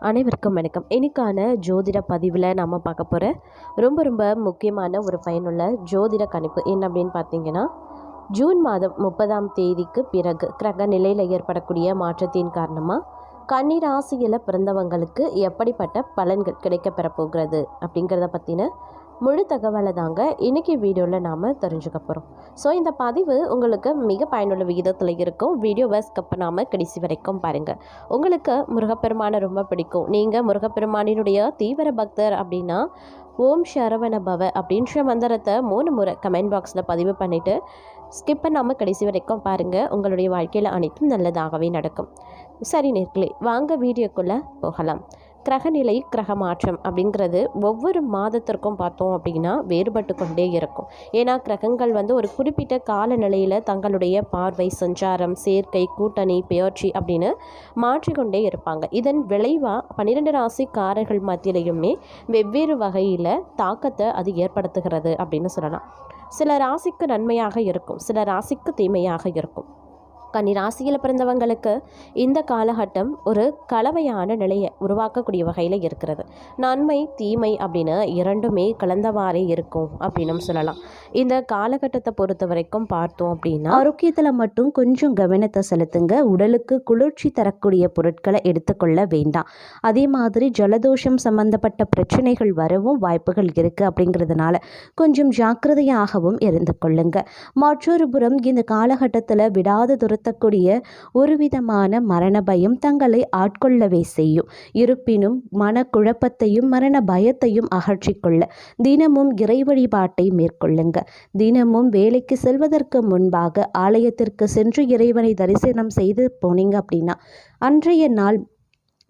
அனைவருக்கும் வணக்கம். இன்னைக்கான ஜோதிட பதிவில் நம்ம பார்க்க போகிற ரொம்ப ரொம்ப முக்கியமான ஒரு பயனுள்ள ஜோதிட கணிப்பு என்ன அப்படின்னு பார்த்தீங்கன்னா ஜூன் மாதம் முப்பதாம் தேதிக்கு பிறகு கிரக நிலையில் ஏற்படக்கூடிய மாற்றத்தின் காரணமாக கன்னி ராசியில் பிறந்தவங்களுக்கு எப்படிப்பட்ட பலன்கள் கிடைக்கப்பெற போகிறது அப்படிங்கிறத பற்றின முழு தகவலை தாங்க இன்றைக்கி வீடியோவில் நாம் தெரிஞ்சுக்க போகிறோம் ஸோ இந்த பதிவு உங்களுக்கு மிக பயனுள்ள விகிதத்தில் இருக்கும். வீடியோவை ஸ்கப் பண்ணாமல் கடைசி வரைக்கும் பாருங்கள் உங்களுக்கு முருகப்பெருமானை ரொம்ப பிடிக்கும். நீங்கள் முருகப்பெருமானினுடைய தீவிர பக்தர் அப்படின்னா ஓம் சரவண பவ அப்படின்ற மந்திரத்தை மூணு முறை கமெண்ட் பாக்ஸில் பதிவு பண்ணிவிட்டு ஸ்கிப் பண்ணாமல் கடைசி வரைக்கும் பாருங்கள் உங்களுடைய வாழ்க்கையில் அனைத்தும் நல்லதாகவே நடக்கும். சரி நேர்களே வாங்க வீடியோக்குள்ளே போகலாம். கிரகநிலை கிரக மாற்றம் அப்படிங்கிறது ஒவ்வொரு மாதத்திற்கும் பார்த்தோம் அப்படின்னா வேறுபட்டு கொண்டே இருக்கும். ஏன்னா கிரகங்கள் வந்து ஒரு குறிப்பிட்ட காலநிலையில் தங்களுடைய பார்வை சஞ்சாரம் சேர்க்கை கூட்டணி பெயர்ச்சி அப்படின்னு மாற்றிக்கொண்டே இருப்பாங்க. இதன் விளைவாக பன்னிரெண்டு ராசிக்காரர்கள் மத்தியிலையுமே வெவ்வேறு வகையில் தாக்கத்தை அது ஏற்படுத்துகிறது அப்படின்னு சொல்லலாம். சில ராசிக்கு நன்மையாக இருக்கும் சில ராசிக்கு தீமையாக இருக்கும். கன்னி ராசியில் பிறந்தவங்களுக்கு இந்த காலகட்டம் ஒரு கலவையான நிலையை உருவாக்கக்கூடிய வகையில் இருக்கிறது. நன்மை தீமை அப்படின்னு இரண்டுமே கலந்தவாறே இருக்கும் அப்படின்னு சொல்லலாம். இந்த காலகட்டத்தை பொறுத்த வரைக்கும் பார்த்தோம் அப்படின்னா ஆரோக்கியத்தில் மட்டும் கொஞ்சம் கவனத்தை செலுத்துங்க. உடலுக்கு குளிர்ச்சி தரக்கூடிய பொருட்களை எடுத்துக்கொள்ள வேண்டாம். அதே மாதிரி ஜலதோஷம் சம்பந்தப்பட்ட பிரச்சனைகள் வரவும் வாய்ப்புகள் இருக்குது அப்படிங்கிறதுனால கொஞ்சம் ஜாக்கிரதையாகவும் இருந்து கொள்ளுங்க. மற்றொரு புறம் இந்த காலகட்டத்தில் விடாத துரத்தக்கூடிய ஒரு ஒருவிதமான மரண பயம் தங்களை ஆட்கொள்ளவே செய்யும். இருப்பினும் மனக்குழப்பத்தையும் மரண பயத்தையும் அகற்றிக்கொள்ள தினமும் இறை வழிபாட்டை மேற்கொள்ளுங்க. தினமும் வேலைக்கு செல்வதற்கு முன்பாக ஆலயத்திற்கு சென்று இறைவனை தரிசனம் செய்து போனீங்க அப்படின்னா அன்றைய நாள்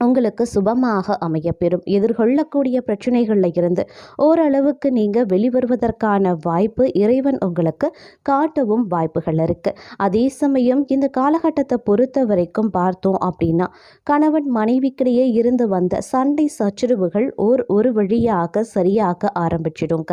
உங்களுக்கு சுபமாக அமையப்பெறும். எதிர்கொள்ளக்கூடிய பிரச்சனைகளில் இருந்து ஓரளவுக்கு நீங்கள் வெளிவருவதற்கான வாய்ப்பு இறைவன் உங்களுக்கு காட்டவும் வாய்ப்புகள் இருக்குது அதே சமயம் இந்த காலகட்டத்தை பொறுத்த வரைக்கும் பார்த்தோம் அப்படின்னா கணவன் மனைவிக்கிடையே இருந்து வந்த சண்டை சச்சரவுகள் ஓர் ஒரு வழியாக சரியாக ஆரம்பிச்சிடுங்க.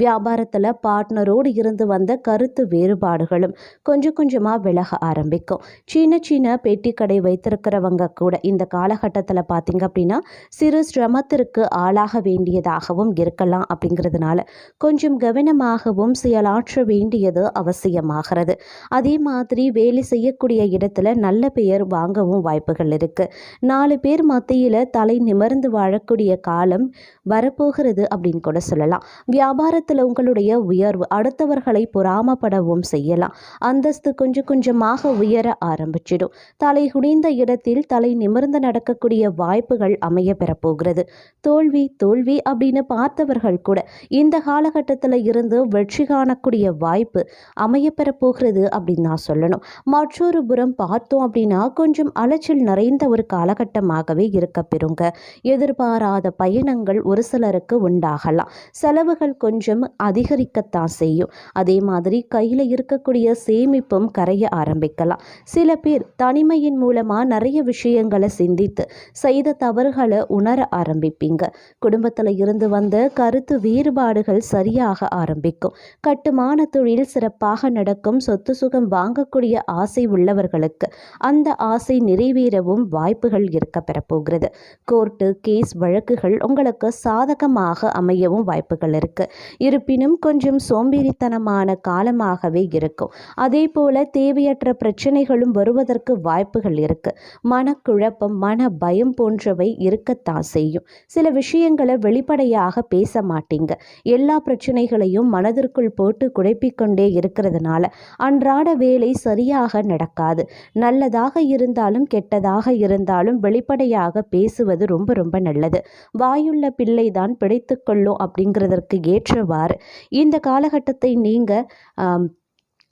வியாபாரத்தில் பார்ட்னரோடு இருந்து வந்த கருத்து வேறுபாடுகளும் கொஞ்சம் கொஞ்சமாக விலக ஆரம்பிக்கும். சின்ன சின்ன பெட்டி கடை வைத்திருக்கிறவங்க கூட இந்த காலகட்டத்தில் பார்த்தீங்க அப்படின்னா சிறு சிரமத்திற்கு ஆளாக வேண்டியதாகவும் இருக்கலாம் அப்படிங்கிறதுனால கொஞ்சம் கவனமாகவும் செயலாற்ற வேண்டியது அவசியமாகிறது. அதே மாதிரி வேலை செய்யக்கூடிய இடத்துல நல்ல பெயர் வாங்கவும் வாய்ப்புகள் இருக்குது நாலு பேர் மத்தியில் தலை நிமிர்ந்து வாழக்கூடிய காலம் வரப்போகிறது அப்படின்னு கூட சொல்லலாம். வியாபாரத்தில் உங்களுடைய உயர்வு அடுத்தவர்களை பொறாமப்படவும் செய்யலாம். அந்தஸ்து கொஞ்சம் கொஞ்சமாக உயர ஆரம்பிச்சிடும். தலை குனிந்த இடத்தில் தலை நிமிர்ந்து நடக்கக்கூடிய வாய்ப்புகள் அமைய பெறப்போகிறது. தோல்வி தோல்வி அப்படின்னு பார்த்தவர்கள் கூட இந்த காலகட்டத்தில் இருந்து வெற்றி காணக்கூடிய வாய்ப்பு அமைய பெறப்போகிறது அப்படின்னு நான் சொல்லணும். மற்றொரு புறம் பார்த்தோம் அப்படின்னா கொஞ்சம் அலைச்சல் நிறைந்த ஒரு காலகட்டமாகவே இருக்க பெறுங்க. எதிர்பாராத பயணங்கள் ஒரு சிலருக்கு உண்டாகலாம். செலவுகள் கொஞ்சம் அதிகரிக்கத்தான் செய்யும். அதே மாதிரி கையில் இருக்கக்கூடிய சேமிப்பும் கரைய ஆரம்பிக்கலாம். சில பேர் தனிமையின் மூலமாக நிறைய விஷயங்களை சிந்தித்து செய்த தவறுகளை உணர ஆரம்பிப்பீங்க. குடும்பத்தில் இருந்து வந்த கருத்து வேறுபாடுகள் சரியாக ஆரம்பிக்கும். கட்டுமான தொழில் சிறப்பாக நடக்கும். சொத்து சுகம் வாங்கக்கூடிய ஆசை உள்ளவர்களுக்கு அந்த ஆசை நிறைவேறவும் வாய்ப்புகள் இருக்க பெறப்போகிறது. கோர்ட்டு கேஸ் வழக்குகள் உங்களுக்கு சாதகமாக அமையவும் வாய்ப்புகள் இருக்கு. இருப்பினும் கொஞ்சம் சோம்பேறித்தனமான காலமாகவே இருக்கும். அதே போல தேவையற்ற பிரச்சனைகளும் வருவதற்கு வாய்ப்புகள் இருக்கு. மனக்குழப்பம் மன பயம் போன்றவை இருக்கத்தான் செய்யும். சில விஷயங்களை வெளிப்படையாக பேச மாட்டீங்க. எல்லா பிரச்சனைகளையும் மனதிற்குள் போட்டு குழப்பிக்கொண்டே இருக்கிறதுனால அன்றாட வேலை சரியாக நடக்காது. நல்லதாக இருந்தாலும் கெட்டதாக இருந்தாலும் வெளிப்படையாக பேசுவது ரொம்ப ரொம்ப நல்லது. வாயுள்ள பிள்ளை தான் பிழைத்துக்கொள்ளும் அப்படிங்கிறதற்கு ஏற்றவாறு. இந்த காலகட்டத்தை நீங்கள்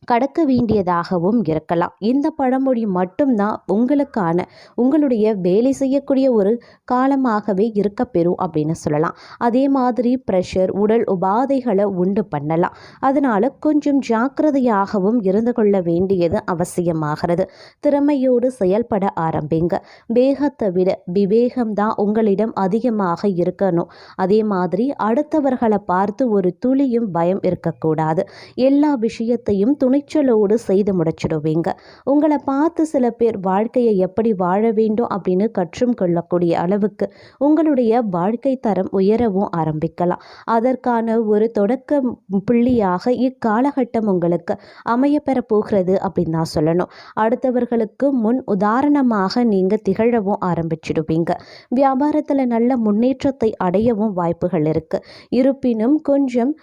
கடக்க வேண்டியதாகவும் இருக்கலாம். இந்த பழமொழி மட்டும்தான் உங்களுக்கான உங்களுடைய வேலை செய்யக்கூடிய ஒரு காலமாகவே இருக்க பெறும் அப்படின்னு சொல்லலாம். அதே மாதிரி ப்ரெஷர் உடல் உபாதைகளை உண்டு பண்ணலாம். அதனால் கொஞ்சம் ஜாக்கிரதையாகவும் இருந்து கொள்ள வேண்டியது அவசியமாகிறது. திறமையோடு செயல்பட ஆரம்பிங்க. வேகத்தை விட விவேகம்தான் உங்களிடம் அதிகமாக இருக்கணும். அதே மாதிரி அடுத்தவர்களை பார்த்து ஒரு துளியும் பயம் இருக்கக்கூடாது. எல்லா விஷயத்தையும் துணிச்சலோடு செய்து முடிச்சிடுவீங்க. உங்களை பார்த்து சில பேர் வாழ்க்கையை எப்படி வாழ வேண்டும் அப்படின்னு கற்றும் கொள்ளக்கூடிய அளவுக்கு உங்களுடைய வாழ்க்கை தரம் உயரவும் ஆரம்பிக்கலாம். அதற்கான ஒரு தொடக்க புள்ளியாக இக்காலகட்டம் உங்களுக்கு அமையப்பெற போகிறது அப்படின்னு தான் சொல்லணும். அடுத்தவர்களுக்கு முன் உதாரணமாக நீங்கள் திகழவும் ஆரம்பிச்சிடுவீங்க. வியாபாரத்தில் நல்ல முன்னேற்றத்தை அடையவும் வாய்ப்புகள் இருக்குது இருப்பினும் கொஞ்சம்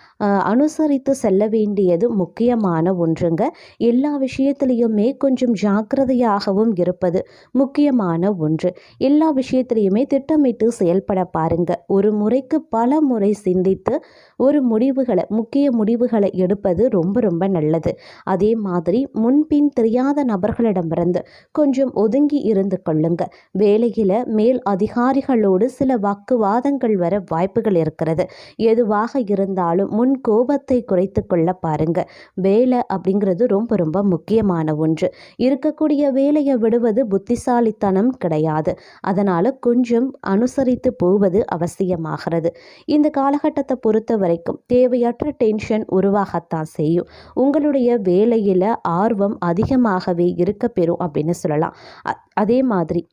அனுசரித்து செல்ல வேண்டியது முக்கியமான ஒன்று. ஒன்றுங்க எல்லா விஷயத்துலேயுமே கொஞ்சம் ஜாக்கிரதையாகவும் இருப்பது முக்கியமான ஒன்று. எல்லா விஷயத்திலையுமே திட்டமிட்டு செயல்பட பாருங்க. ஒரு முறைக்கு பல முறை சிந்தித்து ஒரு முடிவுகளை முக்கிய முடிவுகளை எடுப்பது ரொம்ப ரொம்ப நல்லது. அதே மாதிரி முன்பின் தெரியாத நபர்களிடமிருந்து கொஞ்சம் ஒதுங்கி இருந்து கொள்ளுங்க. வேலையில் மேல் அதிகாரிகளோடு சில வாக்குவாதங்கள் வர வாய்ப்புகள் இருக்கிறது. எதுவாக இருந்தாலும் முன் கோபத்தை குறைத்து கொள்ள பாருங்க. வேலை அப்படிங்கிறது ரொம்ப ரொம்ப முக்கியமான ஒன்று. இருக்கக்கூடிய வேலையை விடுவது புத்திசாலித்தனம் கிடையாது. அதனால் கொஞ்சம் அனுசரித்து போவது அவசியமாகிறது. இந்த காலகட்டத்தை பொறுத்த வரைக்கும் தேவையற்ற டென்ஷன் உருவாகத்தான் செய்யும். உங்களுடைய வேலையில் ஆர்வம் அதிகமாகவே இருக்க பெறும் அப்படின்னு சொல்லலாம். அ- அதே மாதிரி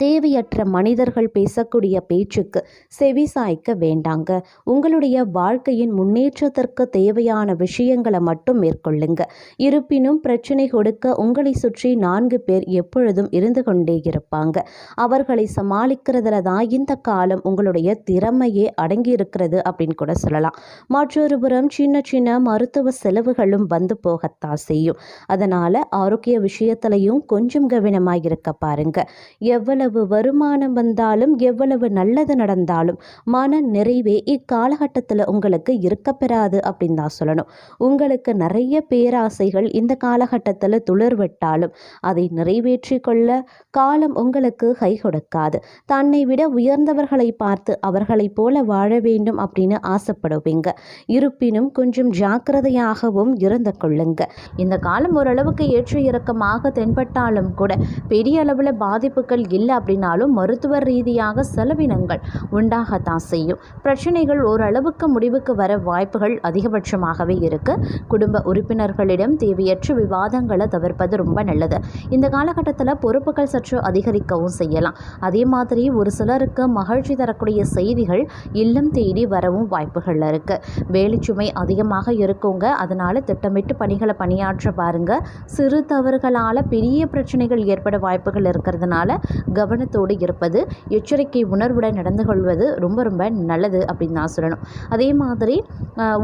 தேவையற்ற மனிதர்கள் பேசக்கூடிய பேச்சுக்கு செவி சாய்க்க வேண்டாங்க. உங்களுடைய வாழ்க்கையின் முன்னேற்றத்திற்கு தேவையான விஷயங்களை மட்டும் மேற்கொள்ளுங்க. இருப்பினும் பிரச்சனை கொடுக்க உங்களை சுற்றி நான்கு பேர் எப்பொழுதும் இருந்து கொண்டே இருப்பாங்க. அவர்களை சமாளிக்கிறதுல தான் இந்த காலம் உங்களுடைய திறமையே அடங்கி இருக்கிறது அப்படின்னு கூட சொல்லலாம். மற்றொரு புறம் சின்ன சின்ன மருத்துவ செலவுகளும் வந்து போகத்தான் செய்யும். அதனால ஆரோக்கிய விஷயத்திலையும் கொஞ்சம் கவனமாக இருக்க பாருங்க. எவ்வளவு வருமானம் வந்தாலும் எவ்வளவு நல்லது நடந்தாலும் மன நிறைவே இக்காலகட்டத்தில் உங்களுக்கு இருக்கப்பெறாது அப்படின்னு தான் சொல்லணும். உங்களுக்கு நிறைய பேராசைகள் இந்த காலகட்டத்தில் துளிர்விட்டாலும் அதை நிறைவேற்றி கொள்ள காலம் உங்களுக்கு கை கொடுக்காது. தன்னை விட உயர்ந்தவர்களை பார்த்து அவர்களைப் போல வாழ வேண்டும் அப்படின்னு ஆசைப்படுவீங்க. இருப்பினும் கொஞ்சம் ஜாக்கிரதையாகவும் இருந்து கொள்ளுங்க. இந்த காலம் ஓரளவுக்கு ஏற்ற இறக்கமாக தென்பட்டாலும் கூட பெரிய அளவில் பாதிப்புகள் இல்லை அப்படின்னாலும் மருத்துவ ரீதியாக செலவினங்கள் உண்டாகத்தான் செய்யும். பிரச்சனைகள் ஓரளவுக்கு முடிவுக்கு வர வாய்ப்புகள் அதிகபட்சமாகவே இருக்கு. குடும்ப உறுப்பினர்களிடம் தேவையற்ற விவாதங்களை தவிர்ப்பது ரொம்ப நல்லது. இந்த காலகட்டத்தில் பொறுப்புகள் சற்று அதிகரிக்கவும் செய்யலாம். அதே மாதிரி ஒரு சிலருக்கு மகிழ்ச்சி தரக்கூடிய செய்திகள் இல்லம் தேடி வரவும் வாய்ப்புகள் இருக்கு. வேலைச்சுமை அதிகமாக இருக்குங்க. அதனால திட்டமிட்டு பணிகளை பணியாற்ற பாருங்க. சிறு தவறுகளால் பெரிய பிரச்சனைகள் ஏற்பட வாய்ப்புகள் இருக்கிறதுனால கவனத்தோடு இருப்பது எச்சரிக்கை உணர்வுடன் நடந்து கொள்வது ரொம்ப ரொம்ப நல்லது அப்படின்னு நான் சொல்லணும். அதே மாதிரி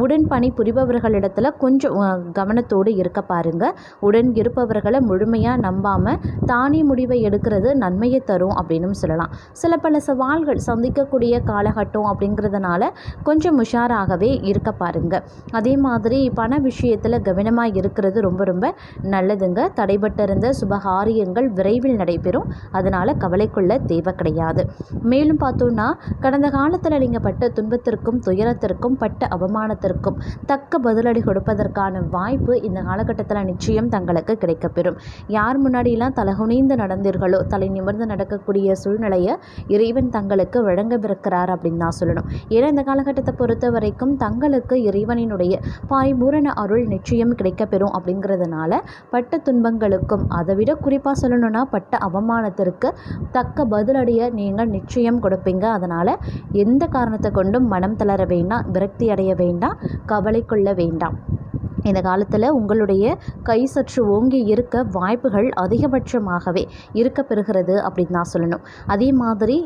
உடன் பணி புரிபவர்களிடத்தில் கொஞ்சம் கவனத்தோடு இருக்க பாருங்கள் உடன் இருப்பவர்களை முழுமையாக நம்பாமல் தானே முடிவை எடுக்கிறது நன்மையை தரும் அப்படின்னு சொல்லலாம். சில பல சவால்கள் சந்திக்கக்கூடிய காலகட்டம் அப்படிங்கிறதுனால கொஞ்சம் உஷாராகவே இருக்க பாருங்க. அதே மாதிரி பண விஷயத்தில் கவனமாக இருக்கிறது ரொம்ப ரொம்ப நல்லதுங்க. தடைபட்டிருந்த சுபகாரியங்கள் விரைவில் நடைபெறும். அதனால் கவலை கொள்ள தேவை கிடையாது. மேலும் பார்த்தோன்னா கடந்த காலத்தில் நீங்கள் பட்ட துன்பத்திற்கும் துயரத்திற்கும் பட்ட அவமானத்திற்கும் தக்க பதிலடி கொடுப்பதற்கான வாய்ப்பு இந்த காலகட்டத்தில் நிச்சயம் தங்களுக்கு கிடைக்கப்பெறும். யார் முன்னாடியெல்லாம் தலகுனிந்து நடந்தீர்களோ தலை நிமிர்ந்து நடக்கக்கூடிய சூழ்நிலையை இறைவன் தங்களுக்கு வழங்கவிருக்கிறார் அப்படின்னு தான் சொல்லணும். ஏன்னா இந்த காலகட்டத்தை பொறுத்த வரைக்கும் தங்களுக்கு இறைவனினுடைய பாரிபூரண அருள் நிச்சயம் கிடைக்கப்பெறும் அப்படிங்கிறதுனால பட்ட துன்பங்களுக்கும் அதை விட குறிப்பாக சொல்லணும்னா பட்ட அவமானத்திற்கு தக்க பதிலடியை நீங்கள் நிச்சயம் கொடுப்பீங்க. அதனால் எந்த காரணத்தை கொண்டும் மனம் தளர வேண்டாம் விரக்தி அடைய வேண்டாம் கவலை கொள்ள வேண்டாம். இந்த காலத்தில் உங்களுடைய கை சற்று ஓங்கி இருக்க வாய்ப்புகள் அதிகபட்சமாகவே இருக்க பெறுகிறது அப்படின்னு தான் சொல்லணும். அதே மாதிரி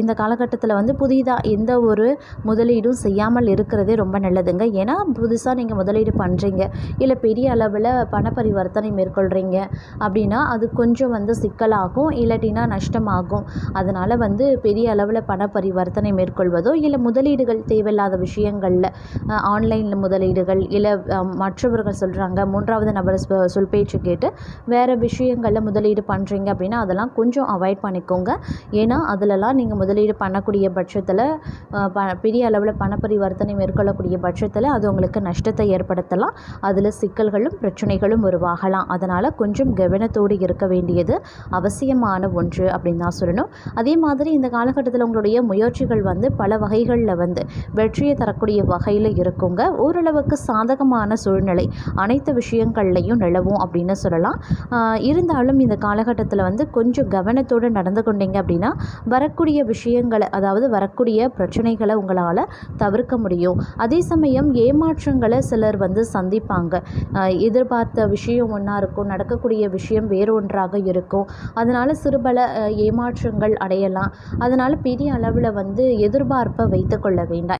இந்த காலகட்டத்தில் வந்து புதிதாக எந்த ஒரு முதலீடும் செய்யாமல் இருக்கிறதே ரொம்ப நல்லதுங்க. ஏன்னா புதுசாக நீங்கள் முதலீடு பண்ணுறீங்க இல்லை பெரிய அளவில் பண பரிவர்த்தனை மேற்கொள்கிறீங்க அப்படின்னா அது கொஞ்சம் வந்து சிக்கலாகும். இல்லாட்டினா நஷ்டமாகும். அதனால் வந்து பெரிய அளவில் பண பரிவர்த்தனை மேற்கொள்வதோ இல்லை முதலீடுகள் தேவையில்லாத விஷயங்களில் ஆன்லைனில் முதலீடுகள் இல்லை மற்ற மற்றவர்கள் சொல்கிறாங்க மூன்றாவது நபர் சொல் பேச்சு கேட்டு வேறு விஷயங்களில் முதலீடு பண்ணுறீங்க அப்படின்னா அதெல்லாம் கொஞ்சம் அவாய்ட் பண்ணிக்கோங்க. ஏன்னா அதிலலாம் நீங்கள் முதலீடு பண்ணக்கூடிய பட்சத்தில் ப பெரிய அளவில் பணப்பரிவர்த்தனை மேற்கொள்ளக்கூடிய பட்சத்தில் அது உங்களுக்கு நஷ்டத்தை ஏற்படுத்தலாம். அதில் சிக்கல்களும் பிரச்சனைகளும் உருவாகலாம். அதனால் கொஞ்சம் கவனத்தோடு இருக்க வேண்டியது அவசியமான ஒன்று அப்படின்னு தான் சொல்லணும். அதே மாதிரி இந்த காலகட்டத்தில் உங்களுடைய முயற்சிகள் வந்து பல வகைகளில் வந்து வெற்றியை தரக்கூடிய வகையில் இருக்குங்க. ஓரளவுக்கு சாதகமான சூழ்நிலை கலை. அனைத்து விஷயங்கள்லையும் நிலவும் அப்படின்னு சொல்லலாம். இருந்தாலும் இந்த காலகட்டத்தில் வந்து கொஞ்சம் கவனத்தோடு நடந்து கொண்டீங்க அப்படின்னா வரக்கூடிய விஷயங்களை அதாவது வரக்கூடிய பிரச்சனைகளை உங்களால் தவிர்க்க முடியும். அதே சமயம் ஏமாற்றங்களை சிலர் வந்து சந்திப்பாங்க. எதிர்பார்த்த விஷயம் ஒன்றா இருக்கும் நடக்கக்கூடிய விஷயம் வேறு ஒன்றாக இருக்கும். அதனால் சிறுபல ஏமாற்றங்கள் அடையலாம். அதனால் பெரிய அளவில் வந்து எதிர்பார்ப்பை வைத்துக்கொள்ள வேண்டாம்.